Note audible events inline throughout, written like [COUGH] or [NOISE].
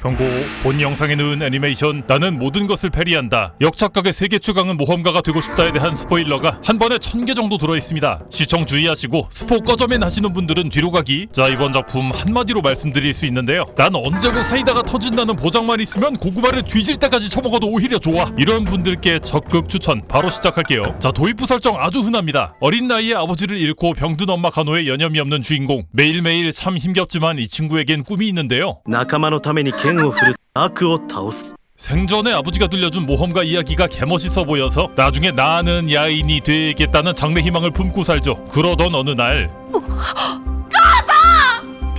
경고. 본 영상에 넣은 애니메이션 나는 모든 것을 패리한다. 역착각의 세계 최강은 모험가가 되고 싶다에 대한 스포일러가 한 번에 천 개 정도 들어있습니다. 시청 주의하시고 스포 꺼져맨 하시는 분들은 뒤로 가기. 자 이번 작품 한마디로 말씀드릴 수 있는데요. 난 언제고 사이다가 터진다는 보장만 있으면 고구마를 뒤질 때까지 처먹어도 오히려 좋아. 이런 분들께 적극 추천. 바로 시작할게요. 자 도입부 설정 아주 흔합니다. 어린 나이에 아버지를 잃고 병든 엄마 간호에 여념이 없는 주인공. 매일매일 참 힘겹지만 이 친구에겐 꿈이 있는데요. 나카마노 타메니 剣を振る悪を倒す 생전에 아버지가 들려준 모험가 이야기가 개멋있어 보여서 나중에 나는 야인이 되겠다는 장래 희망을 품고 살죠. 그러던 어느 날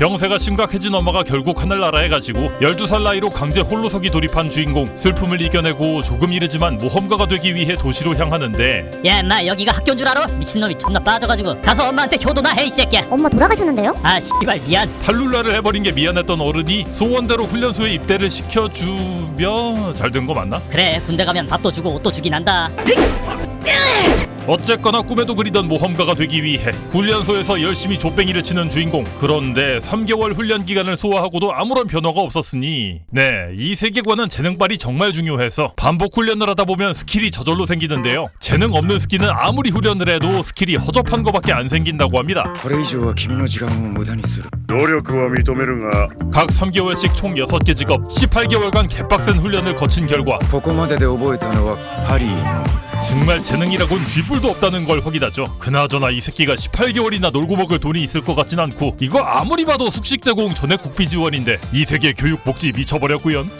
병세가 심각해진 엄마가 결국 하늘나라에 가시고 12살 나이로 강제 홀로서기 돌입한 주인공 슬픔을 이겨내고 조금 이르지만 모험가가 되기 위해 도시로 향하는데 야 인마 여기가 학교인 줄 알아? 미친놈이 존나 빠져가지고 가서 엄마한테 효도나 해 이 새끼야 엄마 돌아가셨는데요? 아 씨발 미안 탈룰라를 해버린 게 미안했던 어른이 소원대로 훈련소에 입대를 시켜주며 잘 된 거 맞나? 그래 군대 가면 밥도 주고 옷도 주긴 한다 어쨌거나 꿈에도 그리던 모험가가 되기 위해 훈련소에서 열심히 족뱅이를 치는 주인공 그런데 3개월 훈련 기간을 소화하고도 아무런 변화가 없었으니 네이 세계관은 재능발이 정말 중요해서 반복 훈련을 하다 보면 스킬이 저절로 생기는데요 재능 없는 스킬은 아무리 훈련을 해도 스킬이 허접한 거밖에 안 생긴다고 합니다 これ以上は君の時間を無駄にする努力は認めるが 각 3개월씩 총 6개 직업 18개월간 개빡센 훈련을 거친 결과 ここまでで覚えたのはハリーの 정말 재능이라곤 쥐 뿔도 없다는 걸 확인하죠. 그나저나 이 새끼가 18개월이나 놀고 먹을 돈이 있을 것 같진 않고 이거 아무리 봐도 숙식 제공 전액 국비 지원인데 이 세계 교육 복지 미쳐버렸구연.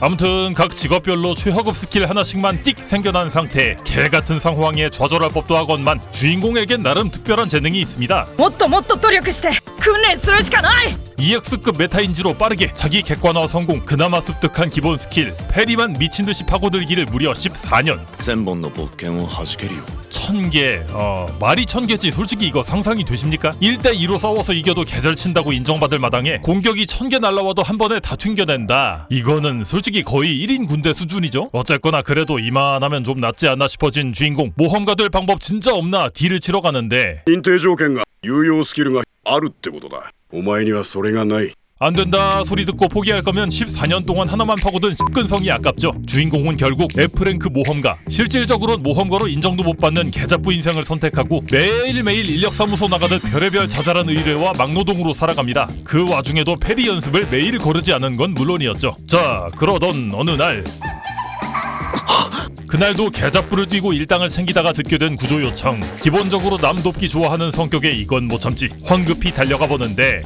아무튼 각 직업별로 최하급 스킬 하나씩만 띡 생겨난 상태 개 같은 상황에 좌절할 법도 하건만 주인공에겐 나름 특별한 재능이 있습니다 もっともっと努力して訓練するしかない EX급 메타인지로 빠르게 자기 객관화 성공 그나마 습득한 기본 스킬 페리만 미친듯이 파고들기를 무려 14년 千本の勃剣を弾けるよ 천개 어 말이 천개지 솔직히 이거 상상이 되십니까? 1대2로 싸워서 이겨도 개잘 친다고 인정받을 마당에 공격이 천개 날라와도 한 번에 다 튕겨낸다 이거는 솔직히 거의 1인 군대 수준이죠 어쨌거나 그래도 이만하면 좀 낫지 않나 싶어진 주인공 모험가 될 방법 진짜 없나 딜을 치러 가는데 認定条件が 有用スキルがあるってことだお前にはそれがない 안 된다 소리 듣고 포기할 거면 14년 동안 하나만 파고든 십근성이 아깝죠. 주인공은 결국 F랭크 모험가. 실질적으로는 모험가로 인정도 못 받는 계잡부 인생을 선택하고 매일매일 인력사무소 나가듯 별의별 자잘한 의뢰와 막노동으로 살아갑니다. 그 와중에도 페리 연습을 매일 거르지 않은 건 물론이었죠. 자, 그러던 어느 날 그날도 개잡부를 뛰고 일당을 챙기다가 듣게 된 구조 요청. 기본적으로 남 돕기 좋아하는 성격에 이건 못 참지. 황급히 달려가 보는데.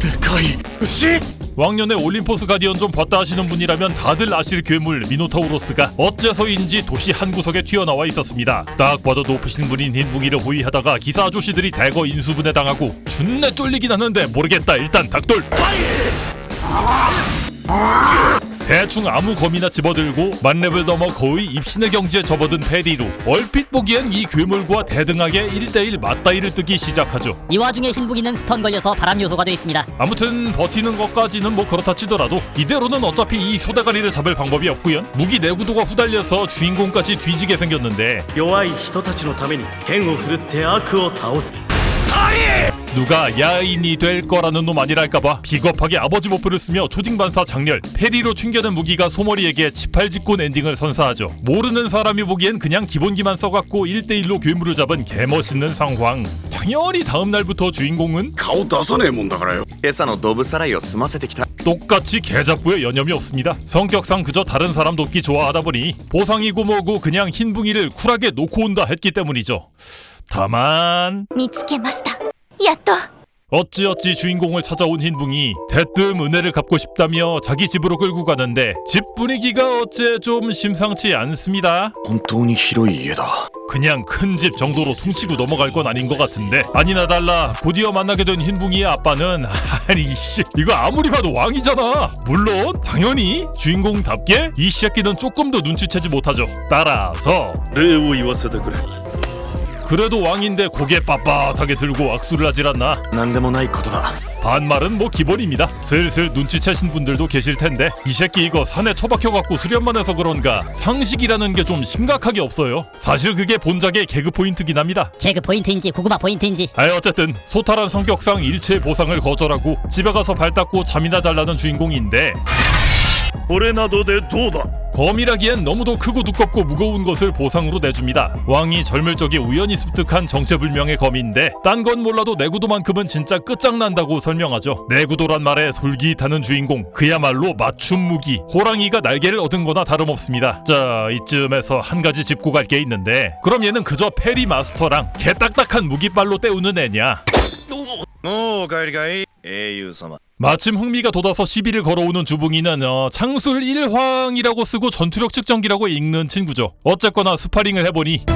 데카이 씨? 왕년에 올림포스 가디언 좀 봤다 하시는 분이라면 다들 아실 괴물 미노타우로스가 어째서인지 도시 한구석에 튀어나와 있었습니다. 딱 봐도 높으신 분인 흰 무기를 호위하다가 기사 아저씨들이 대거 인수분해 당하고 준내 쫄리긴 하는데 모르겠다 일단 닭돌 파이! 대충 아무 검이나 집어들고 만렙을 넘어 거의 입신의 경지에 접어든 페리로 얼핏 보기엔 이 괴물과 대등하게 1대1 맞다이를 뜨기 시작하죠. 이 와중에 흰부기는 스턴 걸려서 바람 요소가 돼 있습니다 아무튼 버티는 것까지는 뭐 그렇다 치더라도 이대로는 어차피 이 소대가리를 잡을 방법이 없구요 무기 내구도가 후달려서 주인공까지 뒤지게 생겼는데 弱い人たちのために剣を振るって悪を倒す 누가 야인이 될 거라는 놈 아니랄까봐 비겁하게 아버지 모프를 쓰며 초딩반사 장렬 페리로 충겨낸 무기가 소머리에게 치팔직곤 엔딩을 선사하죠 모르는 사람이 보기엔 그냥 기본기만 써갖고 1대1로 괴물을 잡은 개멋있는 상황 당연히 다음날부터 주인공은 顔出さねえもんだからよ今朝のドブさらいを済ませてきた 똑같이 개잡부에 여념이 없습니다. 성격상 그저 다른 사람 돕기 좋아하다 보니 보상이고 뭐고 그냥 흰붕이를 쿨하게 놓고 온다 했기 때문이죠. 다만 見つけました やっと 어찌어찌 주인공을 찾아온 흰붕이 대뜸 은혜를 갚고 싶다며 자기 집으로 끌고 가는데 집 분위기가 어째 좀 심상치 않습니다. 本当に広い家だ 그냥 큰 집 정도로 퉁치고 넘어갈 건 아닌 것 같은데 아니나 달라 곧이어 만나게 된 흰붕이의 아빠는 [LAUGHS] 아니 씨 이거 아무리 봐도 왕이잖아 물론 당연히 주인공답게 이 새끼는 조금 더 눈치채지 못하죠 따라서 礼を言わせてくれ 그래도 왕인데 고개 빳빳하게 들고 악수를 하질 않나 何でもないことだ 반말은 뭐 기본입니다. 슬슬 눈치채신 분들도 계실 텐데 이 새끼 이거 산에 처박혀갖고 수련만 해서 그런가 상식이라는 게 좀 심각하게 없어요. 사실 그게 본작의 개그 포인트긴 합니다. 개그 포인트인지 고구마 포인트인지 아 어쨌든 소탈한 성격상 일체 보상을 거절하고 집에 가서 발 닦고 잠이나 잘라는 주인공인데 보레나도 대 도다 범이라기엔 너무도 크고 두껍고 무거운 것을 보상으로 내줍니다. 왕이 젊을 적에 우연히 습득한 정체불명의 검인데 딴 건 몰라도 내구도만큼은 진짜 끝장난다고 설명하죠. 내구도란 말에 솔깃하는 주인공 그야말로 맞춤 무기 호랑이가 날개를 얻은 거나 다름없습니다. 자 이쯤에서 한 가지 짚고 갈 게 있는데 그럼 얘는 그저 페리 마스터랑 개딱딱한 무기빨로 때우는 애냐? 오 갈가이 에유 사마 마침 흥미가 돋아서 시비를 걸어오는 주붕이는 어, 창술 1황이라고 쓰고 전투력 측정기라고 읽는 친구죠. 어쨌거나 스파링을 해보니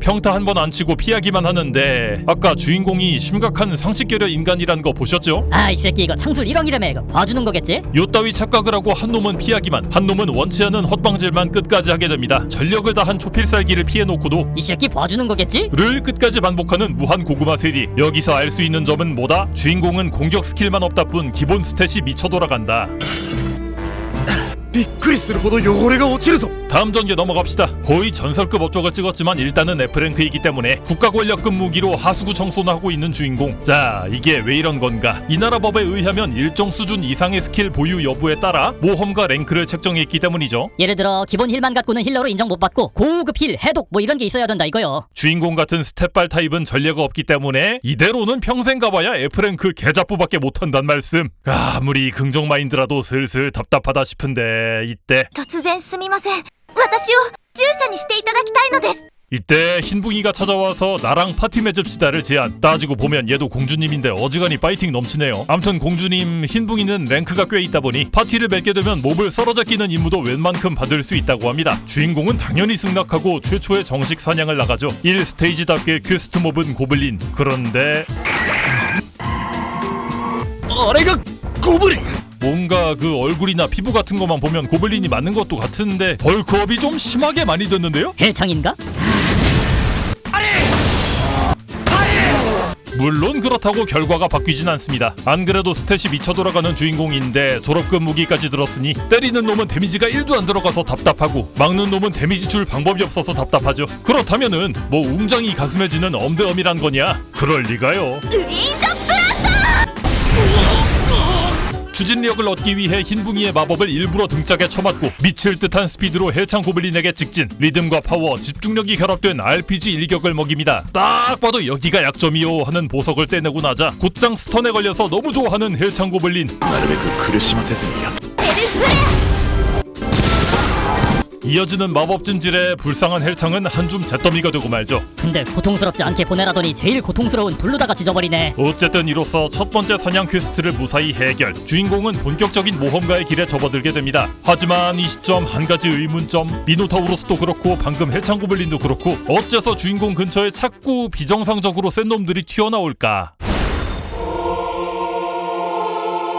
평타 한 번 안 치고 피하기만 하는데 아까 주인공이 심각한 상식결여 인간이란 거 보셨죠? 아 이 새끼 이거 창술 1억이라며 이거 봐주는 거겠지? 요따위 착각을 하고 한 놈은 피하기만 한 놈은 원치 않은 헛방질만 끝까지 하게 됩니다. 전력을 다한 초필살기를 피해놓고도 이 새끼 봐주는 거겠지? 를 끝까지 반복하는 무한 고구마 세리 여기서 알 수 있는 점은 뭐다? 주인공은 공격 스킬만 없다 뿐 기본 스탯이 미쳐 돌아간다 びっくりするほど汚れが落ちるぞ 다음 전개 넘어갑시다 거의 전설급 업적을 찍었지만 일단은 F랭크이기 때문에 국가 권력급 무기로 하수구 청소나 하고 있는 주인공 자 이게 왜 이런 건가 이 나라 법에 의하면 일정 수준 이상의 스킬 보유 여부에 따라 모험가 랭크를 책정했기 때문이죠 예를 들어 기본 힐만 갖고는 힐러로 인정 못 받고 고급 힐, 해독 뭐 이런 게 있어야 된다 이거요 주인공 같은 스텝발 타입은 전례가 없기 때문에 이대로는 평생 가봐야 F랭크 개잡부밖에 못한단 말씀 아, 아무리 긍정 마인드라도 슬슬 답답하다 싶은데 이때 突然すみません 私を従者にしていただきたいのです 이때 흰붕이가 찾아와서 나랑 파티 맺읍시다를 제안 따지고 보면 얘도 공주님인데 어지간히 파이팅 넘치네요 암튼 공주님 흰붕이는 랭크가 꽤 있다 보니 파티를 맺게 되면 몹을 썰어잡 끼는 임무도 웬만큼 받을 수 있다고 합니다 주인공은 당연히 승낙하고 최초의 정식 사냥을 나가죠 1스테이지답게 퀘스트 몹은 고블린 그런데 あれがゴブリン 뭔가 그 얼굴이나 피부 같은 것만 보면 고블린이 맞는 것도 같은데 벌크업이 좀 심하게 많이 됐는데요? 헬창인가? 물론 그렇다고 결과가 바뀌진 않습니다. 안 그래도 스탯이 미쳐 돌아가는 주인공인데 졸업급 무기까지 들었으니 때리는 놈은 데미지가 1도 안 들어가서 답답하고 막는 놈은 데미지 줄 방법이 없어서 답답하죠. 그렇다면은 뭐 웅장이 가슴에 지는 엄대엄이란 거냐? 그럴 리가요. 추진력을 얻기 위해 흰붕이의 마법을 일부러 등짝에 쳐맞고 미칠 듯한 스피드로 헬창 고블린에게 직진. 리듬과 파워, 집중력이 결합된 RPG 일격을 먹입니다. 딱 봐도 여기가 약점이요 하는 보석을 떼내고 나자 곧장 스턴에 걸려서 너무 좋아하는 헬창 고블린. 나름의 그 크리시마 세승이야 이어지는 마법 찜질에 불쌍한 헬창은 한줌 잿더미가 되고 말죠 근데 고통스럽지 않게 보내라더니 제일 고통스러운 블루다가 지져버리네 어쨌든 이로써 첫 번째 사냥 퀘스트를 무사히 해결. 주인공은 본격적인 모험가의 길에 접어들게 됩니다. 하지만 이 시점 한 가지 의문점. 미노타우로스도 그렇고 방금 헬창 고블린도 그렇고 어째서 주인공 근처에 자꾸 비정상적으로 센 놈들이 튀어나올까?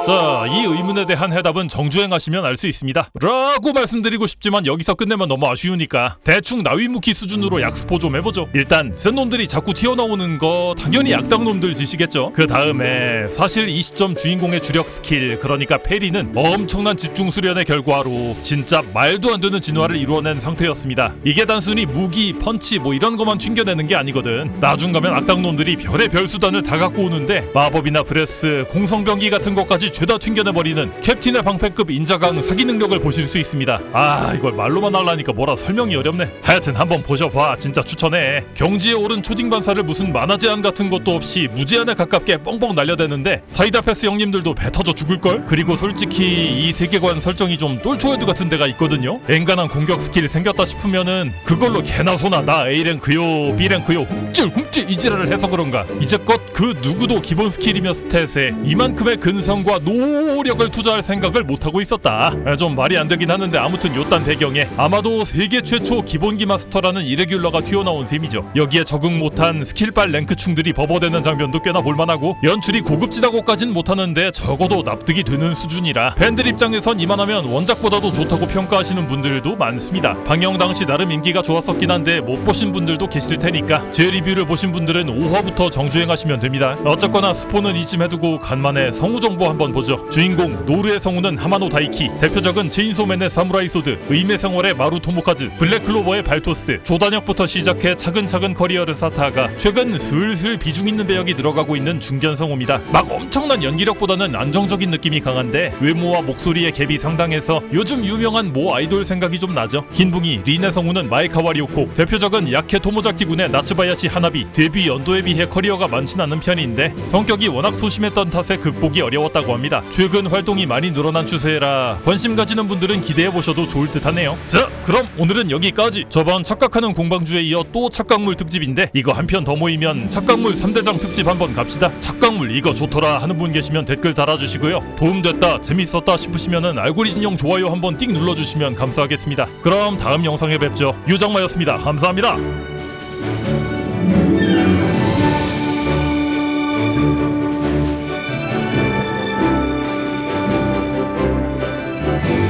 자, 이 의문에 대한 해답은 정주행하시면 알 수 있습니다. 라고 말씀드리고 싶지만 여기서 끝내면 너무 아쉬우니까 대충 나위무키 수준으로 약스포 좀 해보죠. 일단 센 놈들이 자꾸 튀어나오는 거 당연히 악당 놈들 짓이겠죠. 그 다음에 사실 이 시점 주인공의 주력 스킬 그러니까 페리는 엄청난 집중 수련의 결과로 진짜 말도 안 되는 진화를 이루어낸 상태였습니다. 이게 단순히 무기, 펀치 뭐 이런 것만 튕겨내는 게 아니거든. 나중 가면 악당 놈들이 별의 별 수단을 다 갖고 오는데 마법이나 브레스, 공성병기 같은 것까지 죄다 튕겨내버리는 캡틴의 방패급 인자강 사기 능력을 보실 수 있습니다. 아 이걸 말로만 하려니까 뭐라 설명이 어렵네. 하여튼 한번 보셔봐 진짜 추천해. 경지에 오른 초딩 반사를 무슨 만화 제한 같은 것도 없이 무제한에 가깝게 뻥뻥 날려대는데 사이다 패스 형님들도 배 터져 죽을걸? 그리고 솔직히 이 세계관 설정이 좀 똘초헤드 같은 데가 있거든요. 앵간한 공격 스킬 생겼다 싶으면은 그걸로 개나 소나 나 A랭크요 B랭크요 훔찔 훔찔 이지랄을 해서 그런가 이제껏 그 누구도 기본 스킬이며 스탯에 이만큼의 근성과 노력을 투자할 생각을 못하고 있었다. 에, 좀 말이 안 되긴 하는데 아무튼 요딴 배경에 아마도 세계 최초 기본기 마스터라는 이레귤러가 튀어나온 셈이죠. 여기에 적응 못한 스킬빨 랭크충들이 버버대는 장면도 꽤나 볼만하고 연출이 고급지다고까진 못하는데 적어도 납득이 되는 수준이라 팬들 입장에선 이만하면 원작보다도 좋다고 평가하시는 분들도 많습니다. 방영 당시 나름 인기가 좋았었긴 한데 못 보신 분들도 계실 테니까 제 리뷰를 보신 분들은 5화부터 정주행하시면 됩니다. 어쨌거나 스포는 이쯤 해두고 간만에 성우 정보 한번 보죠. 주인공 노르의 성우는 하마노 다이키, 대표적은 체인소맨의 사무라이 소드, 의매 생활의 마루 토모카즈, 블랙클로버의 발토스, 조단역부터 시작해 차근차근 커리어를 쌓다가 최근 슬슬 비중 있는 배역이 들어가고 있는 중견 성우입니다. 막 엄청난 연기력보다는 안정적인 느낌이 강한데 외모와 목소리의 갭이 상당해서 요즘 유명한 모 아이돌 생각이 좀 나죠. 흰붕이 리네 성우는 마에카와 리오코, 대표적은 야케 토모자키 군의 나츠바야시 하나비, 데뷔 연도에 비해 커리어가 많진 않은 편인데 성격이 워낙 소심했던 탓에 극복이 어려웠다고 합니다. 최근 활동이 많이 늘어난 추세라 관심 가지는 분들은 기대해 보셔도 좋을 듯하네요. 자, 그럼 오늘은 여기까지. 저번 착각하는 공방주에 이어 또 착각물 특집인데 이거 한 편 더 모이면 착각물 3대장 특집 한번 갑시다. 착각물 이거 좋더라 하는 분 계시면 댓글 달아주시고요. 도움됐다, 재밌었다 싶으시면은 알고리즘용 좋아요 한번 띵 눌러주시면 감사하겠습니다. 그럼 다음 영상에 뵙죠. 유정마였습니다. 감사합니다.